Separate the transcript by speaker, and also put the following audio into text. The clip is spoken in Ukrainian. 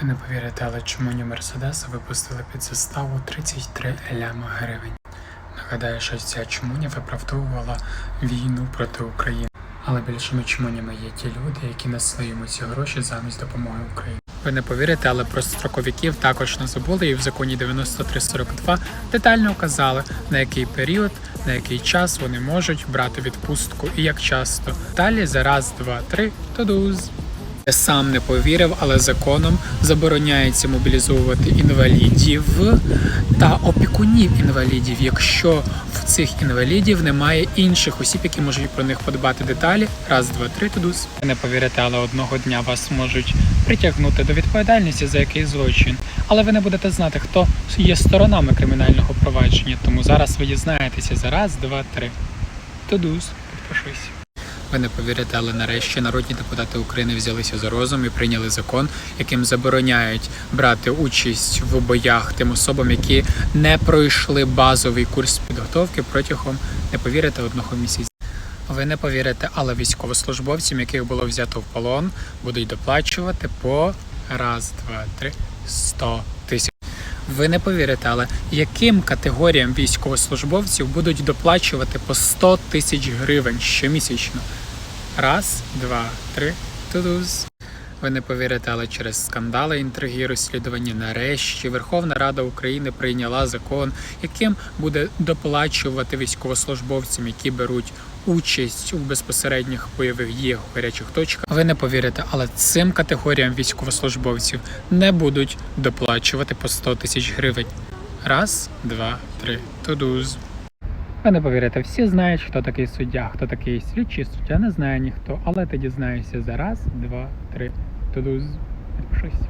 Speaker 1: Ви не повірите, але чому ні Мерседеса випустили під заставу 33 ляма гривень. Нагадаю, що ця чмуня виправдовувала війну проти України. Але більшими чмунями є ті люди, які несли йому ці гроші замість допомоги Україні. Ви не повірите, але про строковиків також не забули, і в законі 9342 детально указали, на який період, на який час вони можуть брати відпустку і як часто. Далі за раз, два, три, тудуз. Я сам не повірив, але законом забороняється мобілізовувати інвалідів та опікунів інвалідів, якщо в цих інвалідів немає інших осіб, які можуть про них подбати деталі. Раз, два, три, тудус. Не повірите, але одного дня вас можуть притягнути до відповідальності за якийсь злочин. Але ви не будете знати, хто є сторонами кримінального провадження. Тому зараз ви дізнаєтеся за раз, два, три. Тудус, підпишись. Ви не повірите, але нарешті народні депутати України взялися за розум і прийняли закон, яким забороняють брати участь в боях тим особам, які не пройшли базовий курс підготовки протягом не повірите одного місяця. Ви не повірите, але військовослужбовцям, яких було взято в полон, будуть доплачувати по раз, два, три, сто тисяч. Ви не повірите, але яким категоріям військовослужбовців будуть доплачувати по 100 тисяч гривень щомісячно? Раз, два, три, тудуз. Ви не повірите, але через скандали, інтриги розслідування нарешті Верховна Рада України прийняла закон, яким буде доплачувати військовослужбовцям, які беруть участь у безпосередніх бойових діях у гарячих точках. Ви не повірите, але цим категоріям військовослужбовців не будуть доплачувати по 100 тисяч гривень. Раз, два, три, тудуз. Ви не повірите, всі знають, хто такий суддя, хто такий слідчий суддя, не знає ніхто, але ти дізнаєшся за раз, два, три, Туду Підпишись.